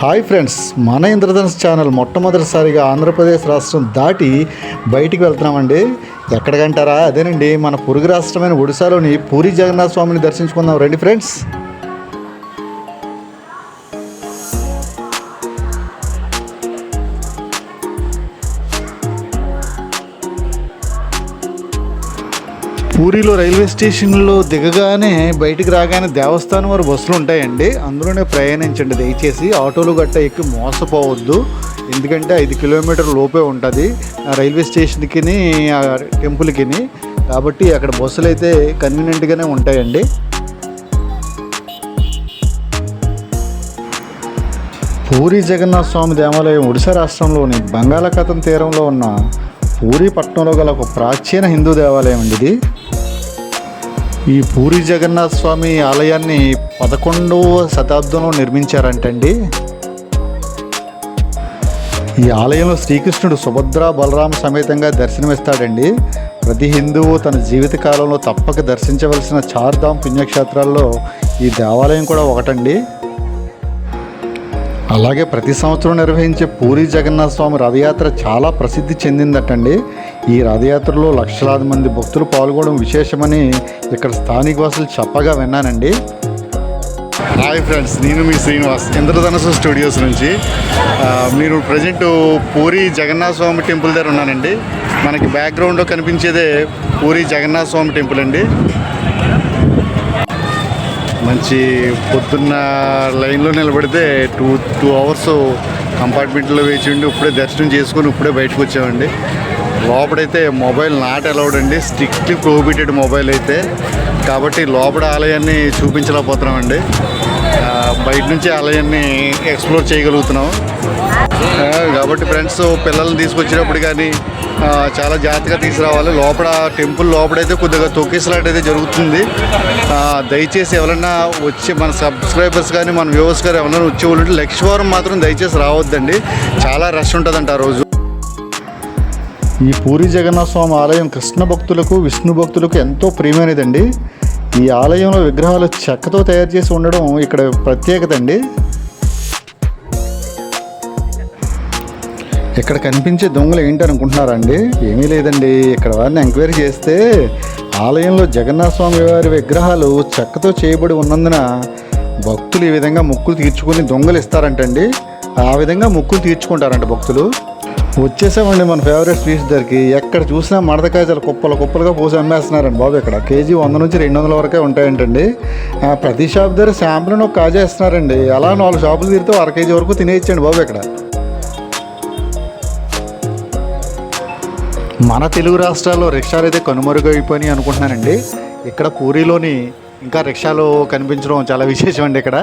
Hi friends మన Indradhanush channel మొట్టమొదటిసారిగా ఆంధ్రప్రదేశ్ రాష్ట్రం దాటి బయటికి వెళ్తున్నామండి. ఎక్కడికంటారా? అదేనండి మన పొరుగు రాష్ట్రమైన ఒడిశాలోని పూరి జగన్నాథ స్వామిని దర్శించుకుందాం రండి ఫ్రెండ్స్. పూరిలో రైల్వే స్టేషన్లో దిగగానే బయటికి రాగానే దేవస్థానం వారి బస్సులు ఉంటాయండి. అందులోనే ప్రయాణించండి. దయచేసి ఆటోలు గట్ట ఎక్కి మోసపోవద్దు. ఎందుకంటే ఐదు కిలోమీటర్ లోపే ఉంటుంది. ఆ రైల్వే స్టేషన్కి ఆ టెంపుల్కి కాబట్టి అక్కడ బస్సులు అయితే కన్వీనియంట్గానే ఉంటాయండి. పూరి జగన్నాథ స్వామి దేవాలయం ఒడిశా రాష్ట్రంలోని బంగాళాఖాతం తీరంలో ఉన్న పూరి పట్టణంలో గల ఒక ప్రాచీన హిందూ దేవాలయం అండి ఇది. ఈ పూరి జగన్నాథ స్వామి ఆలయాన్ని పదకొండవ శతాబ్దంలో నిర్మించారంటండి. ఈ ఆలయంలో శ్రీకృష్ణుడు సుభద్ర బలరామ సమేతంగా దర్శనమిస్తాడండి. ప్రతి హిందువు తన జీవిత కాలంలో తప్పక దర్శించవలసిన చార్ధామ్ పుణ్యక్షేత్రాల్లో ఈ దేవాలయం కూడా ఒకటండి. అలాగే ప్రతి సంవత్సరం నిర్వహించే పూరి జగన్నాథ స్వామి రథయాత్ర చాలా ప్రసిద్ధి చెందిందటండి. ఈ రథయాత్రలో లక్షలాది మంది భక్తులు పాల్గొనడం విశేషమని ఇక్కడ స్థానికవాసులు చెప్పగా విన్నానండి. హాయ్ ఫ్రెండ్స్ నేను మీ శ్రీనివాస్ ఇంద్రధనసు స్టూడియోస్ నుంచి. మీరు ప్రజెంట్ పూరి జగన్నాథ స్వామి టెంపుల్ దగ్గర ఉన్నానండి. మనకి బ్యాక్గ్రౌండ్లో కనిపించేదే పూరి జగన్నాథ స్వామి టెంపుల్ అండి. మంచి పొద్దున్న లైన్లో నిలబడితే టూ టూ అవర్స్ కంపార్ట్మెంట్లో వేచి ఉండి ఇప్పుడే దర్శనం చేసుకొని ఇప్పుడే బయటకు వచ్చామండి. లోపడైతే మొబైల్ నాట్ అలౌడ్ అండి. స్ట్రిక్ట్లీ ప్రోహిబిటెడ్ మొబైల్ అయితే. కాబట్టి లోపల ఆలయాన్ని చూపించలేకపోతున్నామండి. బయట నుంచి ఆలయాన్ని ఎక్స్ప్లోర్ చేయగలుగుతున్నాం. కాబట్టి ఫ్రెండ్స్ పిల్లల్ని తీసుకొచ్చినప్పుడు కానీ చాలా జాగ్రత్తగా తీసుకురావాలి. లోపల టెంపుల్ లోపలైతే కొద్దిగా తొక్కిసలాట అయితే జరుగుతుంది దయచేసి ఎవరైనా వచ్చి మన సబ్స్క్రైబర్స్ కానీ మన వ్యూవర్స్ కానీ ఎవరైనా వచ్చే వాళ్ళు లక్ష్మీవారం మాత్రం దయచేసి రావద్దండి. చాలా రష్ ఉంటుందంట ఆ రోజు. ఈ పూరి జగన్నాథ స్వామి ఆలయం కృష్ణ భక్తులకు విష్ణు భక్తులకు ఎంతో ప్రియమైనదండి. ఈ ఆలయంలో విగ్రహాలు చెక్కతో తయారు చేసి ఉండడం ఇక్కడ ప్రత్యేకత అండి. ఇక్కడ కనిపించే దొంగలు ఏంటి అనుకుంటున్నారండి ఏమీ లేదండి. ఇక్కడ వారిని ఎంక్వైరీ చేస్తే ఆలయంలో జగన్నాథ స్వామి వారి విగ్రహాలు చెక్కతో చేయబడి ఉన్నందున భక్తులు ఈ విధంగా ముక్కులు తీర్చుకొని దొంగలు ఇస్తారంటండి. ఆ విధంగా ముక్కులు తీర్చుకుంటారంట భక్తులు. వచ్చేసామండి మన ఫేవరెట్ స్వీట్స్ దగ్గరికి. ఎక్కడ చూసినా మడతకాయలు కుప్పలు కుప్పలుగా పోసి అమ్మేస్తున్నారండి బాబు ఇక్కడ. కేజీ వంద నుంచి రెండు వందల వరకే ఉంటాయంటండి. ప్రతి షాప్ దగ్గర శాంపుల్ని ఒక కాజా ఇస్తున్నారండి. అలా నాలుగు షాపులు తిరిగితే అర కేజీ వరకు తినేయచ్చండి బాబు ఇక్కడ. మన తెలుగు రాష్ట్రాల్లో రిక్షాలు అయితే కనుమరుగైపోయినాయి అనుకుంటున్నానండి. ఇక్కడ పూరిలోని ఇంకా రిక్షాలు కనిపించడం చాలా విశేషం అండి ఇక్కడ.